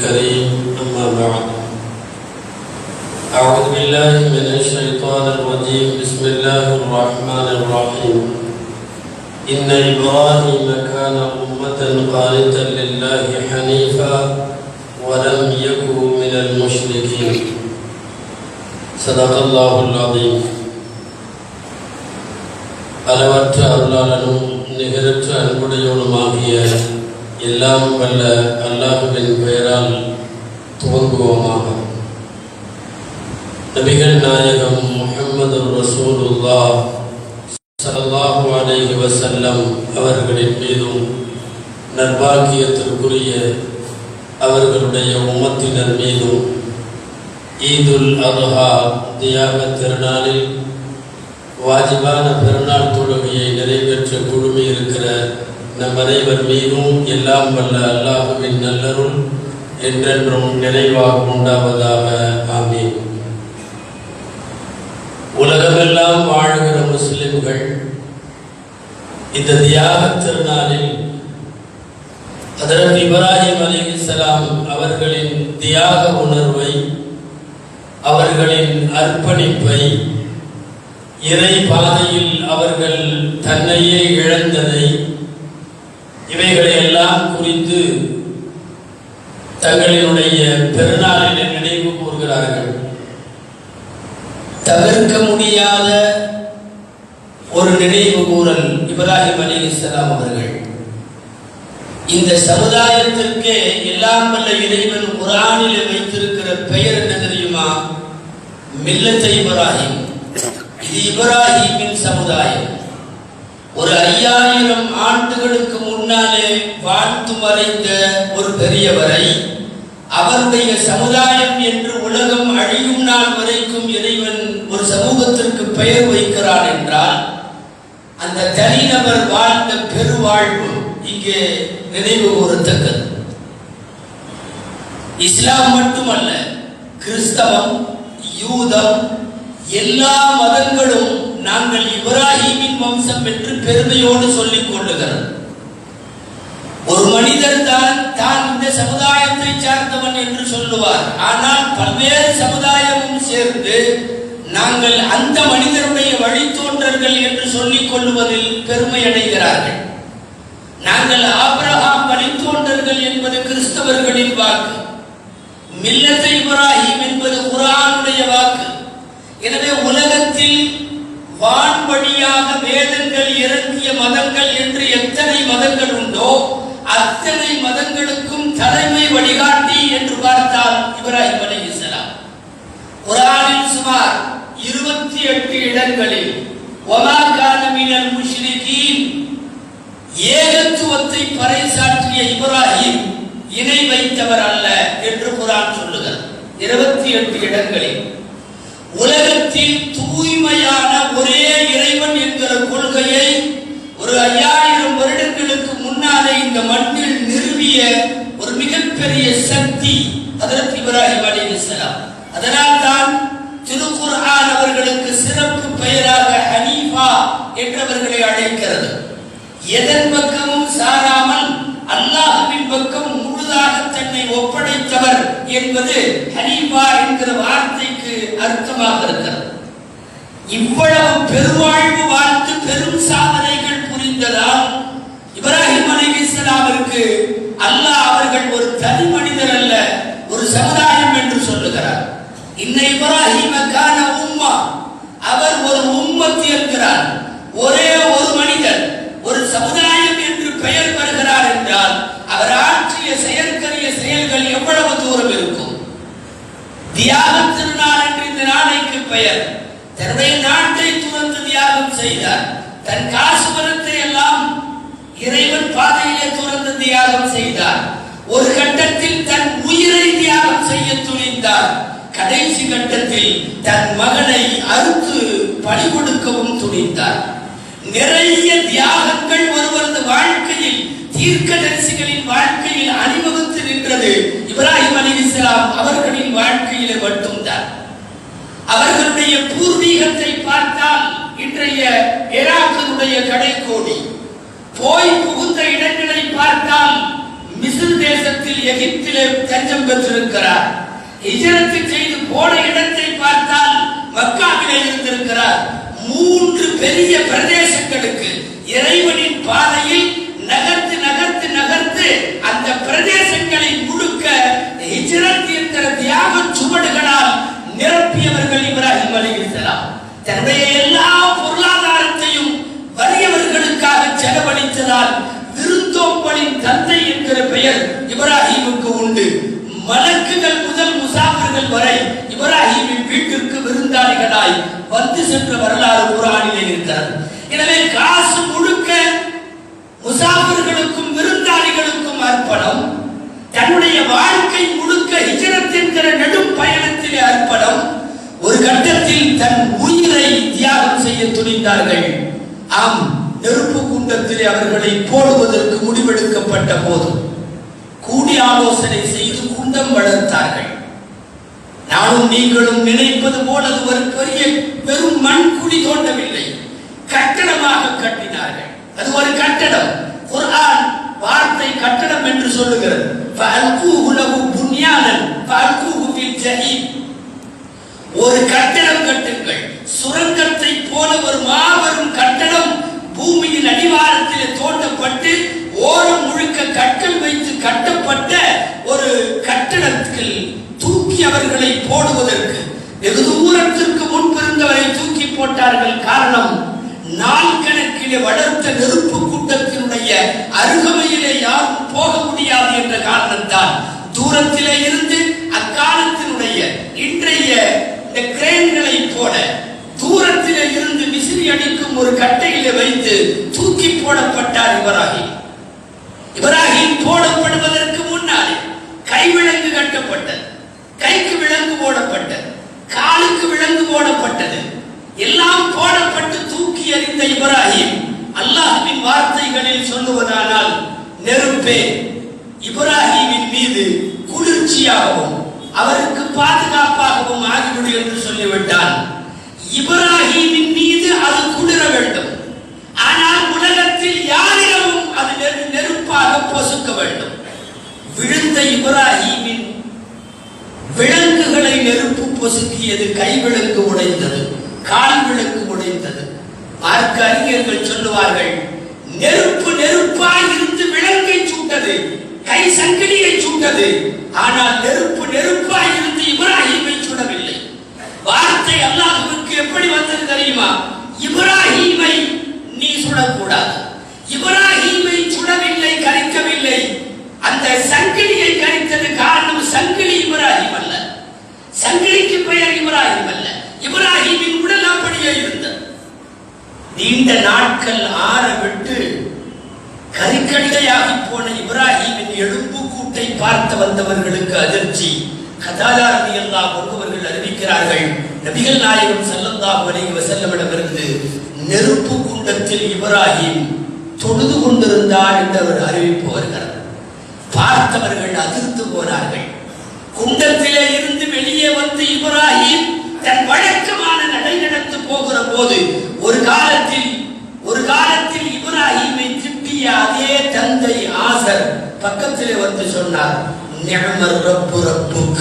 الكريم أما بعد أعوذ بالله من الشيطان الرجيم بسم الله الرحمن الرحيم إن إبراهيم كان أمة قانتا لله حنيفا ولم يكن من المشركين صدق الله العظيم அளவற்ற அருளாளனும் நிகரற்ற அன்புடையவனுமாகிய எல்லாம் வல்ல அல்லாஹுவின் பெயரால் துவங்குவோமாக. நபிகள் நாயகம் முகமது ரசூலுல்லா சல்லாஹு அலைஹி வசல்லம் அவர்களின் மீதும் நர்பாகியத்திற்குரிய அவர்களுடைய உமத்தினர் மீதும் ஈதுல் அத்ஹா தியாக திருநாளில் வாஜிபான பெருநாள் தொழுகையை நிறைவேற்ற குழுமி இருக்கிற நம் அனைவர் மீதும் எல்லாம் வல்ல அல்லாஹுவின் நல்லருள் என்றென்றும் நிறைவாக உண்டாவதாக. ஆமீன். உலகமெல்லாம் வாழ்கிற முஸ்லிம்கள் இந்த தியாக திருநாளில் அதற்கு இப்ராஹிம் அலிஹிஸ்ஸலாம் அவர்களின் தியாக உணர்வை அவர்களின் அர்ப்பணிப்பை இறை பாதையில் அவர்கள் தன்னையே இழந்ததை இவைகளை எல்லாம் குறித்து தங்களினுடைய பெருநாளினை நினைவு கூறுகிறார்கள். தவிர்க்க முடியாத ஒரு நினைவு கூறல் இப்ராஹிம் அலி இஸ்லாம் அவர்கள். இந்த சமுதாயத்திற்கே எல்லாம் வல்ல இறைவன் குரானில் வைத்திருக்கிற பெயர் என்ன தெரியுமா? மில்லத்தை இப்ராஹிம். இது இப்ராஹிமின் சமுதாயம். ஒரு ஐயாயிரம் ஆண்டுகளுக்கு முன்னாலே வாழ்த்து மறைந்த ஒரு பெரியவரை அவருடைய சமுதாயம் என்று உலகம் அழியும் நாள் வரைக்கும் இறைவன் ஒரு சமூகத்திற்கு பெயர் வைக்கிறான் என்றால் அந்த தனிநபர் வாழ்ந்த பெருவாழ்வு இங்கே நினைவு கூறத்தக்கது. இஸ்லாம் மட்டுமல்ல கிறிஸ்தவம் யூதம் எல்லா மதங்களும் நாங்கள் இப்ராஹிமின் வம்சம் என்று பெருமையோடு சொல்லிக் கொள்ளுகிறோம். ஒரு மனிதர் தான் தான் இந்த சமுதாயத்தை சார்ந்தவன் என்று சொல்லுவார். ஆனால் பல்வேறு சமுதாயமும் சேர்ந்து நாங்கள் அந்த மனிதருடைய வழித்தோன்றர்கள் என்று சொல்லிக் கொள்வதில் பெருமை அடைகிறார்கள் நாங்கள் ஆபிரகாம் வழித்தோன்றர்கள் என்பது கிறிஸ்தவர்களின் வாக்கு. மில்லத்தை இப்ராஹிம் என்பது குரானுடைய வாக்கு. எனவே உலகத்தில் வான் வழியாக வேதங்கள் இறங்கிய மதங்கள் என்று எத்தனை மதங்கள் உண்டோ அத்தனை மதங்களுக்கும் தலைமை வழிகாட்டி என்று பார்த்தால் இப்ராஹிம் அலி இஸ்லாம் குரானில் சுமார் இருபத்தி எட்டு இடங்களில் ஒமா கானமினல் முஷ்ரிகீன் ஏகத்துவத்தை பறைசாற்றிய இப்ராஹிம் இணை வைத்தவர் அல்ல என்று குரான் சொல்லுகிறது. இருபத்தி எட்டு இடங்களில். உலகத்தில் தூய்மையான ஒரே இறைவன் என்கிற கொள்கையை ஒரு ஐயாயிரம் வருடங்களுக்கு முன்னாலே இந்த மண்ணில் நிறுவிய ஒரு மிகப்பெரிய சக்தி அதற்கு இப்ராஹிம் அலி இஸ்லாம் அதனால் தான் திருக்குர்ஆன் அவர்களுக்கு சிறப்பு பெயராக ஹனீஃபா என்றவர்களை அழைக்கிறது. எதன் பக்கமும் சாராமல் அல்லாஹுவின் பக்கம் தன்னை ஒப்படைத்தவர் என்பது ஹனீஃபா என்கிற வார்த்தைக்கு அர்த்தமாக இருக்கிறது. இவ்வளவு பெருவாழ்வு வாழ்ந்து பெரும் சாதனைகள் புரிந்ததால் இப்ராஹிம் அலி இஸ்லாமிற்கு அல்லாஹ் அவர்கள் ஒரு தனி மனிதர் அல்ல ஒரு சமுதாயம் என்று சொல்லுகிறார் இன்ன இப்ராஹிம கான உம்மா அவர் ஒரு உம்மத் என்கிறார் ஒரே ஒரு மனிதர் ஒரு சமுதாயம் என்று பெயர் பெறுகிறார் என்றால் அவர் ஆற்றிய செயற்கரிய செயல்கள் எவ்வளவு தூரம் இருக்கும் தியாக திருநாள் என்று இந்த நாளைக்கு பெயர். தன்னுடைய நாட்டை துறந்து தியாகம் செய்தார். தன் காசு பணத்தை எல்லாம் இறைவன் பாதையிலே துறந்து தியாகம் செய்தார். ஒரு கட்டத்தில் தன் உயிரை தியாகம் செய்ய துணிந்தார். கடைசி கட்டத்தில் தன் மகனை அறுத்து பலி கொடுக்கவும் துணிந்தார். நிறைய தியாகங்கள் ஒருவரது வாழ்க்கையில் தீர்க்கதரிசிகளின் வாழ்க்கையில் அணிவகுத்து நின்றது இப்ராஹிம் அலி இஸ்லாம் அவர்கள். அவர்களுடைய பூர்வீகத்தை பார்த்தால் இன்றைய ஈராக்கினுடைய கடைக்கோடி. போய் புகுந்த இடங்களை பார்த்தால் மிசில் தேசத்தில் எகிப்திலே தஞ்சம் பெற்றிருக்கிறார். இஜரத்து செய்து போன இடத்தை பார்த்தால் மக்காவிலே இருந்திருக்கிறார். மூன்று பெரிய பிரதேசங்களுக்கு இறைவனின் பாதையில் நகர்த்து நகர்த்து நகர்த்து அந்த பிரதேசங்களை முழுக்க ஹிஜரத் என்கிற தியாக சுவடுகளால் நிரப்பியவர்கள் இப்ராஹிம் அலைஹிஸ்ஸலாம் தன்னுடைய எல்லா பொருளாதாரத்தையும் வறியவர்களுக்காக செலவழித்ததால் விருந்தோம்பலின் தந்தை என்கிற பெயர் இப்ராஹிமுக்கு உண்டு. மலக்குகள் முதல் முசாஃபிர்கள் வரை இப்ராஹிமின் வீட்டிற்கு விருந்தாளிகளாய் வந்து சென்ற வரலாறு குரானிலே இருக்கிறது. எனவே காசு முழுக்க முசாஃபிர்களுக்கும் விருந்தாளிகளுக்கும் அர்ப்பணம் தன்னுடைய வாழ்க்கை தன் உயிரை தியாகம் செய்ய துணிந்தார்கள். ஆம் நெருப்பு குண்டத்தில் அவர்களை போடுவதற்கு முடிவெடுக்கப்பட்ட போது கூடி ஆலோசனை செய்து குண்டம் வளர்த்தார்கள். நானும் நீங்களும் நினைப்பது போல அது ஒரு பெரிய பெரும் மண் குடி தோண்டவில்லை கட்டடமாக கட்டினார்கள். அது ஒரு கட்டடம். குர்ஆன் வார்த்தை கட்டடம் என்று சொல்லுகிறது. ஃபல்கூஹு லஹு புன்யானன் ஃபல்கூஹு ஃபில் ஒரு கட்டடம் கட்டுங்கள். சுரங்கத்தை போல ஒரு மாபெரும் கட்டடம் பூமியின் அடிவாரத்திலே தோண்டப்பட்டு ஓரம் முழுக்க கற்கள் வைத்து கட்டப்பட்ட ஒரு கட்டடத்தில் தூக்கி அவர்களை போடுவதற்கு வெகு தூரத்திற்கு முன்பிருந்தவரை தூக்கி போட்டார்கள். காரணம் நாள் கணக்கிலே வளர்த்த நெருப்பு கூட்டத்தினுடைய அருகமையிலே யாரும் போக முடியாது என்ற காரணத்தால் தூரத்திலே இருந்து அக்காலத்தினுடைய இன்றைய இந்த கிரேன்களை போல தூரத்திலே இருந்து விசிறி அடிக்கும் ஒரு கட்டையிலே வைத்து தூக்கி போடப்பட்டார் இப்ராஹிம். இப்ராஹிம் போடப்படுவதற்கு முன்னாலே கை விலங்கு கட்டப்பட்டது. கைக்கு விலங்கு போடப்பட்டது. காலுக்கு விலங்கு போடப்பட்டது. எல்லாம் போடப்பட்டு தூக்கி எறிந்த இப்ராஹிம் அல்லாஹின் வார்த்தைகளில் சொல்லுவதானால் நெருப்பே. இப்ராஹிமின் மீது குளிர்ச்சியாகவும் அவருக்கு பாதுகாப்பாகவும் ஆகிவிடும் என்று சொல்லிவிட்டான் இப்ராஹிமின் மீது அது குளிர வேண்டும். ஆனால் உலகத்தில் யாரிடமும் அது நெரு- நெருப்பாக பொசுக்க வேண்டும். விழுந்த இப்ராஹிமின் விலங்குகளை நெருப்பு பொசுக்கியது கை விளக்கு உடைந்தது கால் விளக்கு உடைந்தது. பார்க்க அறிஞர்கள் சொல்லுவார்கள் நெருப்பு நெருப்பாய் இருந்து விளங்கை சூட்டது. கை சங்கிலியை சுட்டது ஆனால் நெருப்பு நெருப்பாய் இருந்து இப்ராஹிமை சுடவில்லை. வார்த்தை அல்லாஹுக்கு எப்படி வந்தது தெரியுமா? இப்ராஹிமை நீ சுடக்கூடாது. இப்ராஹிமை சுடவில்லை கரிக்கவில்லை. அந்த சங்கிலியை கரித்தது காரணம் சங்கிலி இப்ராஹிம் அல்ல. சங்கிலிக்கு பெயர் இப்ராஹிம் அல்ல. இப்ராஹிமின் உடல் அப்படியே இருந்தது. நீண்ட நாட்கள் ஆற விட்டு கரிக்கட்டையாகி போன இப்ராஹிமின் எழும்பு கூட்டை பார்த்து வந்தவர்களுக்கு அதிர்ச்சி. கதாதாரதி ரலியல்லாஹு அன்ஹு அறிவிக்கிறார்கள் நபிகள் நாயகம் செல்லந்தா வலிக வஸல்லமிடமிருந்து நெருப்பு குண்டத்தில் இப்ராஹிம் தொழுது கொண்டிருந்தார் என்று அவர் அறிவிப்பு வருகிறார் பார்த்தவர்கள் அதிர்ந்து போனார்கள். குண்டத்திலே இருந்து வெளியே வந்து இப்ராஹிம் தன் வழக்கமான நடை நடந்து போகிற போது ஒரு காலத்தில் ஒரு காலத்தில் இப்ராஹிமை திட்டிய அதே தந்தை ஆசர் பக்கத்திலே வந்து சொன்னார் நிஅமர் ரப்பு ரப்புக்.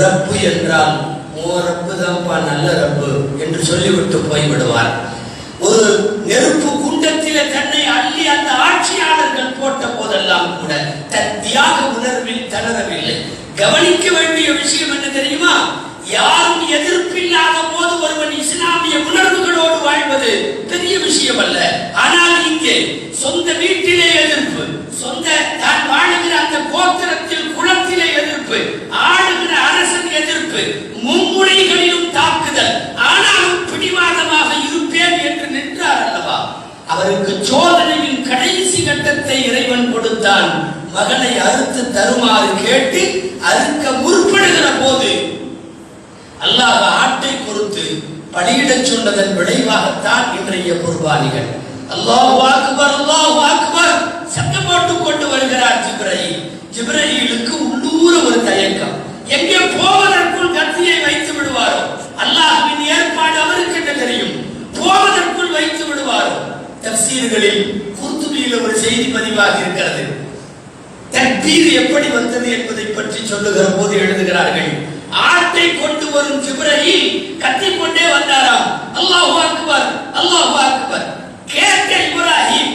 ரப்பு என்றால் ஓ ரப்பு தான்ப்பா நல்ல ரப்பு என்று சொல்லிவிட்டு போய்விடுவார். ஒரு நெருப்பு குண்டத்திலே தன்னை அள்ளி அந்த ஆட்சியாளர்கள் போட்ட போதெல்லாம் கூட தன் தியாக உணர்வில் தளரவில்லை. கவனிக்க வேண்டிய விஷயம் என்ன தெரியுமா? யாரும் எதிர்ப்பில்லாத போது ஒருவன் இஸ்லாமிய உணர்வுகளோடு வாழ்வது பெரிய விஷயம் அல்ல ஆனால் இங்கே சொந்த வீட்டிலே எதிர்ப்பு சொந்த தான் வாழுகிற அந்த கோத்திரத்தில் குளத்திலே எதிர்ப்பு ஆளுகிற அரசன் எதிர்ப்பு மும்முனைகளிலும் தாக்குதல். ஆனாலும் பிடிவாதமாக இருப்பேன் என்று நின்றார் அல்லவா? அவருக்கு சோதனையின் கடைசி கட்டத்தை இறைவன் கொடுத்தான். மகனை அறுத்து தருமாறு கேட்டு அறுக்க முற்படுகிற போது அல்லாஹ் ஆட்டை பொறுத்து பலியிடச் சொன்னதன் விளைவாகத்தான் இன்றைய குர்பானிகள். அல்லாஹ் அக்பர் அல்லாஹ் அக்பர். சத்தம் போட்டு கொண்டு வருகிறார் ஜிப்ரஹீல் ஜிப்ரஹீலுக்கு உள்ளூர ஒரு தயக்கம். எங்கே போவதற்குள் கத்தியை வைத்து விடுவாரோ? அல்லாஹ்வின் ஏற்பாடு அவருக்கு என்ன தெரியும்? போவதற்குள் வைத்து விடுவாரோ? தப்சீர்களில் குர்துபியில் ஒரு செய்தி பதிவாக இருக்கிறது. தன் தக்பீர் எப்படி வந்தது என்பதை பற்றி சொல்லுகிற போது எழுதுகிறார்கள் ஆட்டை கொண்டு வரும் ஜிப்ரஹீல் கத்திக்கொண்டே வந்தாராம். அல்லாஹு அக்பர் அல்லாஹு அக்பர். கேட்ட இப்ராஹிம்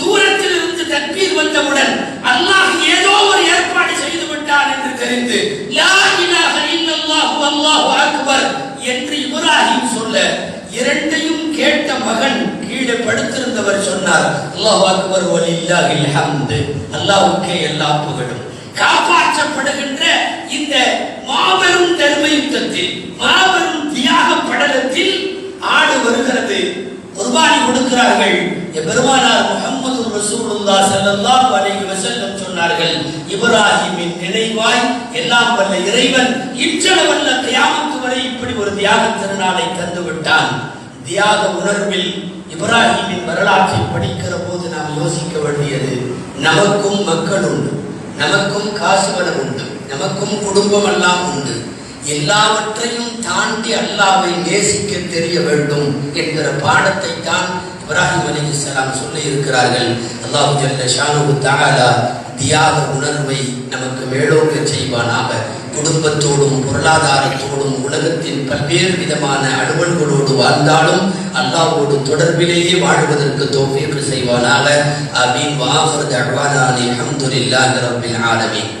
தூரத்தில் இருந்து தக்பீர் வந்தவுடன் அல்லாஹ் ஏதோ ஒரு ஏற்பாடு செய்து விட்டான் என்று தெரிந்து லா இலாஹ இல்லல்லாஹு அல்லாஹு அக்பர் என்று இப்ராஹிம் சொல்ல இரண்டையும் கேட்ட மகன் கீழே படுத்திருந்தவர் சொன்னார் அல்லாஹ் அக்பர் வலில்லாஹில் ஹம்து. அல்லாஹ்வுக்கே எல்லா புகழும். காப்பாற்றப்படுகின்ற இந்த மாபெரும் தர்ம யுத்தத்தில் மாபெரும் தியாக படலத்தில் ஆடு வருகிறது. குர்பானி கொடுக்கிறார்கள். பெருமானார் முகமது ரசூலுல்லா ஸல்லல்லாஹு அலைஹி வஸல்லம் சொன்னார்கள் இப்ராஹிமின் நினைவாய் எல்லாம் வல்ல இறைவன் இன்றளவல்ல கியாமத்து வரை இப்படி ஒரு தியாக திருநாளை தந்து விட்டான். தியாக உணர்வில் இப்ராஹிமின் வரலாற்றை படிக்கிற போது நாம் யோசிக்க வேண்டியது நமக்கும் மக்கள் உண்டு நமக்கும் காசு வளம் உண்டு. நமக்கும் குடும்பம் எல்லாம் உண்டு. எல்லாவற்றையும் தாண்டி அல்லாவை நேசிக்க தெரிய வேண்டும் என்கிற பாடத்தை தான் இப்ராஹிம் அலிஹிஸ்ஸலாம் சொல்லி இருக்கிறார்கள் அல்லாஹு ஜல்ல ஷானு தஆலா தியாக உணர்வை நமக்கு மேலோங்க செய்வானாக. குடும்பத்தோடும் பொருளாதாரத்தோடும் உலகத்தின் பல்வேறு விதமான அலுவல்களோடு வாழ்ந்தாலும் அல்லாவோடு தொடர்பிலேயே வாழ்வதற்கு தோப்பிற்கு செய்வானாக. அபின் வாஃபர் தஅவானா அல்ஹம்துலில்லாஹி ரப்பில் ஆலமீன்.